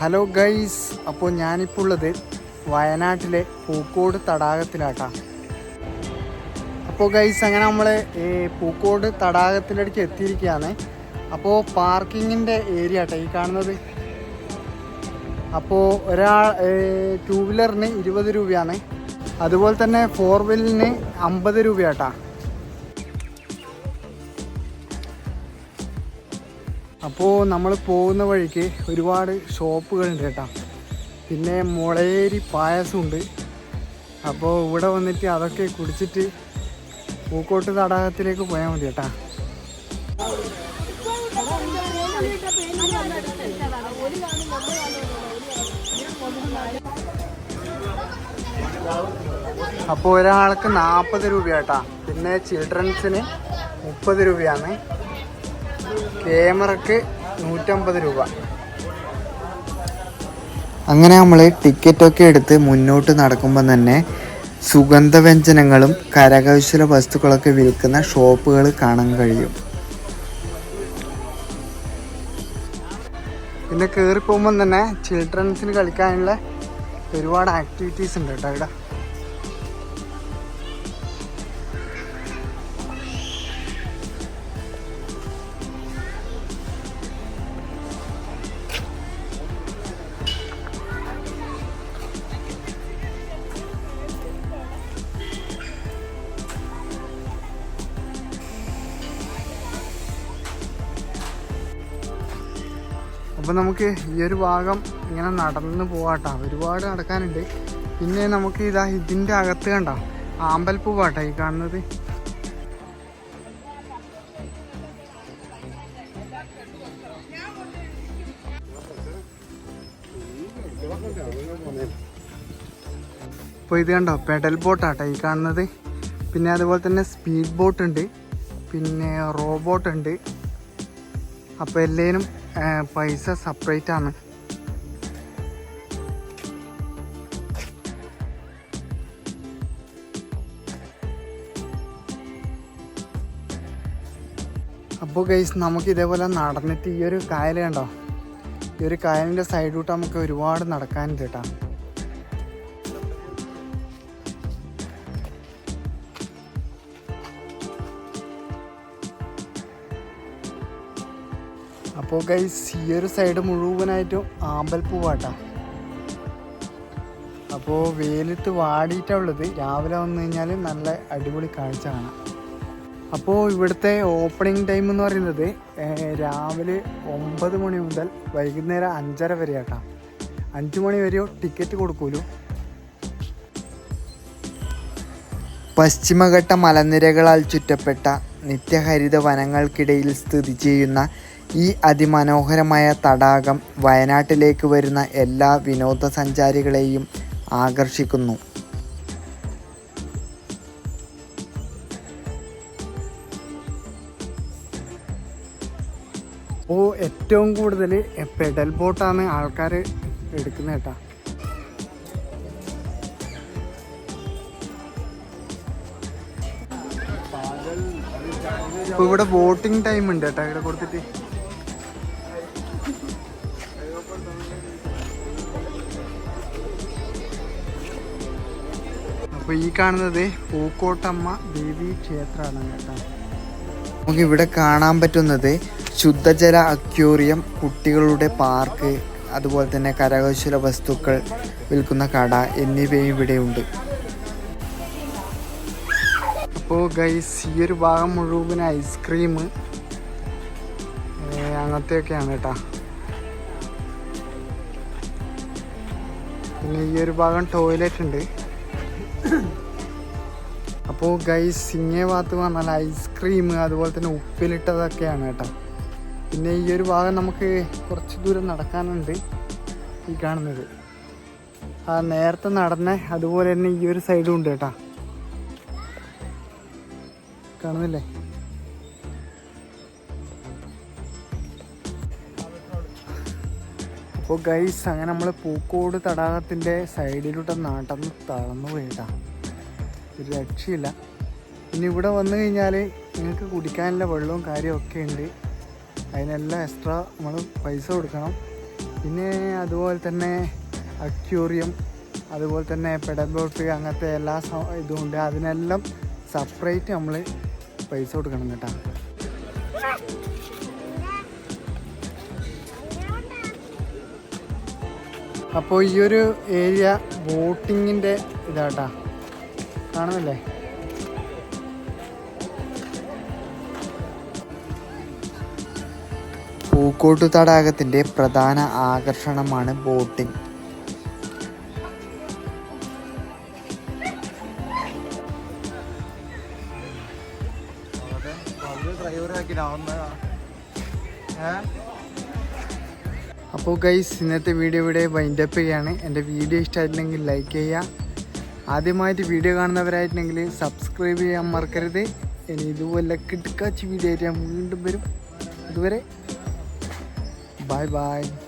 Hello guys അപ്പോൾ ഞാനിപ്പോൾ ഉള്ളത് വയനാട്ടിലെ പൂക്കോട് തടാകത്തിലാട്ടാ. അപ്പോൾ ഗൈസ് അങ്ങനെ നമ്മൾ പൂക്കോട് തടാകത്തിന്റെ അടുത്ത് എത്തിയിരിക്കുകയാണ്. അപ്പോൾ പാർക്കിങ്ങിന്റെ ഏരിയ ആട്ടെ ഈ കാണുന്നത്. അപ്പോൾ ഒരാൾ ടൂ വീലറിന് ഇരുപത് രൂപയാണ്. അതുപോലെ തന്നെ ഫോർ വീലറിന് അമ്പത് രൂപയാട്ടാ. അപ്പോൾ നമ്മൾ പോകുന്ന വഴിക്ക് ഒരുപാട് ഷോപ്പുകളുണ്ട് കേട്ടോ. പിന്നെ മുളയേരി പായസമുണ്ട്. അപ്പോൾ ഇവിടെ വന്നിട്ട് അതൊക്കെ കുടിച്ചിട്ട് പൂക്കോട്ട് തടാകത്തിലേക്ക് പോയാൽ മതി കേട്ടാ. അപ്പോൾ ഒരാൾക്ക് നാൽപ്പത് രൂപ കേട്ടാ പിന്നെ ചിൽഡ്രൻസിന് മുപ്പത് രൂപയാണ്. ക്യാമറക്ക് നൂറ്റമ്പത് രൂപ. അങ്ങനെ നമ്മൾ ടിക്കറ്റൊക്കെ എടുത്ത് മുന്നോട്ട് നടക്കുമ്പോൾ തന്നെ സുഗന്ധവ്യഞ്ജനങ്ങളും കരകൗശല വസ്തുക്കളൊക്കെ വിൽക്കുന്ന ഷോപ്പുകൾ കാണാൻ കഴിയും. പിന്നെ കയറി പോകുമ്പോൾ തന്നെ ചിൽഡ്രൻസിന് കളിക്കാനുള്ള ഒരുപാട് ആക്ടിവിറ്റീസ് ഉണ്ട് കേട്ടോ ഇവിടെ. അപ്പോൾ നമുക്ക് ഈ ഒരു ഭാഗം ഇങ്ങനെ നടന്ന് പോവാട്ടോ. ഒരുപാട് നടക്കാനുണ്ട്. പിന്നെ നമുക്ക് ഇതാ ഇതിന്റെ അകത്ത് കണ്ട? ആമ്പൽപ്പൂവാട്ടോ ഈ കാണുന്നത്. അപ്പോൾ ഇത് കണ്ടോ? പെഡൽ ബോട്ടാട്ടോ ഈ കാണുന്നത്. പിന്നെ അതുപോലെ തന്നെ സ്പീഡ് ബോട്ട് ഉണ്ട്. പിന്നെ റോബോട്ട് ഉണ്ട്. അപ്പോൾ എല്ലാവരും പൈസ സെപ്പറേറ്റ് ആണ്. അപ്പോൾ ഗൈസ് നമുക്ക് ഇതേപോലെ നടന്നിട്ട് ഈ ഒരു കായൽ കണ്ടോ? ഈ ഒരു കായലിന്റെ സൈഡിലോട്ട് നമുക്ക് ഒരുപാട് നടക്കാനുണ്ട് കേട്ടോ. അപ്പോൾ ഗൈസ് ഈ ഒരു സൈഡ് മുഴുവനായിട്ടും ആമ്പൽപ്പൂവാട്ടാ. അപ്പോൾ വെയിലത്ത് വാടിയിട്ടാണ് ഉള്ളത്. രാവിലെ വന്നു കഴിഞ്ഞാൽ നല്ല അടിപൊളി കാഴ്ച കാണാം. അപ്പോൾ ഇവിടുത്തെ ഓപ്പണിംഗ് ടൈം എന്ന് പറയുന്നത് രാവിലെ ഒമ്പത് മണി മുതൽ വൈകുന്നേരം അഞ്ചര വരെ ആട്ടാ അഞ്ച് മണി വരെയോ ടിക്കറ്റ് കൊടുക്കൂലു. പശ്ചിമഘട്ട മലനിരകളാൽ ചുറ്റപ്പെട്ട നിത്യഹരിത വനങ്ങൾക്കിടയിൽ സ്ഥിതി ചെയ്യുന്ന ഈ അതിമനോഹരമായ തടാകം വയനാട്ടിലേക്ക് വരുന്ന എല്ലാ വിനോദസഞ്ചാരികളെയും ആകർഷിക്കുന്നു. ഓ ഏറ്റവും കൂടുതൽ പെഡൽ ബോട്ടാണ് ആൾക്കാർ എടുക്കുന്നത് കേട്ടാ. ഇപ്പൊ ഇവിടെ വോട്ടിംഗ് ടൈം ഉണ്ട് കേട്ടോ ഇവിടെ കൊടുത്തിട്ട്. അപ്പൊ ഈ കാണുന്നത് പൂക്കോട്ടമ്മ ദേവി ക്ഷേത്രമാണ് കേട്ടോ. നമുക്ക് ഇവിടെ കാണാൻ പറ്റുന്നത് ശുദ്ധജല അക്യൂറിയം കുട്ടികളുടെ പാർക്ക് അതുപോലെ തന്നെ കരകൗശല വസ്തുക്കൾ വിൽക്കുന്ന കട എന്നിവയും ഇവിടെയുണ്ട് അപ്പോൾ ഗൈസ് ഈ ഒരു ഭാഗം മുഴുവൻ ഐസ്ക്രീം അങ്ങനത്തെയൊക്കെയാണ് കേട്ടോ. പിന്നെ ഈ ഒരു ഭാഗം ടോയ്ലറ്റ് ഉണ്ട്. അപ്പോൾ ഗൈസ് സിങ്ങേ ഭാഗത്ത് പറഞ്ഞാൽ ഐസ്ക്രീം അതുപോലെ തന്നെ ഉപ്പിലിട്ടതൊക്കെയാണ് കേട്ടോ. പിന്നെ ഈ ഒരു ഭാഗം നമുക്ക് കുറച്ച് ദൂരം നടക്കാനുണ്ട് ഈ കാണുന്നത്. ആ നേരത്തെ നടന്ന അതുപോലെ തന്നെ ഈ ഒരു സൈഡും ഉണ്ട് കേട്ടോ. കാണുന്നില്ലേ? അപ്പോൾ ഗൈസ് അങ്ങനെ നമ്മൾ പൂക്കോട് തടാകത്തിന്റെ സൈഡിലൂടെ നടന്ന് തളർന്നു പോയിട്ടാ. ഒരു രക്ഷയില്ല. പിന്നെ ഇവിടെ വന്നു കഴിഞ്ഞാൽ നിങ്ങൾക്ക് കുടിക്കാനുള്ള വെള്ളവും കാര്യമൊക്കെ ഉണ്ട്. അതിനെല്ലാം എക്സ്ട്രാ നമ്മൾ പൈസ കൊടുക്കണം. പിന്നെ അതുപോലെ തന്നെ അക്യൂറിയം അതുപോലെ തന്നെ പെഡൽ ബോട്ട് അങ്ങനത്തെ എല്ലാ സ- ഇതും ഉണ്ട്. അതിനെല്ലാം സെപ്പറേറ്റ് നമ്മൾ പൈസ കൊടുക്കണം കേട്ടോ. അപ്പോൾ ഈ ഒരു ഏരിയ ബോട്ടിങ്ങിന്റെ ഇതാട്ടാ. കാണുന്നില്ലേ? പൂക്കോട്ടു തടാകത്തിന്റെ പ്രധാന ആകർഷണമാണ് ബോട്ടിംഗ് അപ്പോൾ ഗൈസ് ഇന്നത്തെ വീഡിയോ ഇവിടെ വൈൻഡപ്പ് ചെയ്യുകയാണ് എന്റെ വീഡിയോ ഇഷ്ടമായിട്ടില്ലെങ്കിൽ ലൈക്ക് ചെയ്യുക. ആദ്യമായിട്ട് വീഡിയോ കാണുന്നവരായിട്ടുണ്ടെങ്കിൽ സബ്സ്ക്രൈബ് ചെയ്യാൻ മറക്കരുത്. ഇനി ഇതുപോലെ കിടക്കാച്ച് വീഡിയോ ആയിട്ട് ഞാൻ വീണ്ടും വരും. ഇതുവരെ ബൈ ബൈ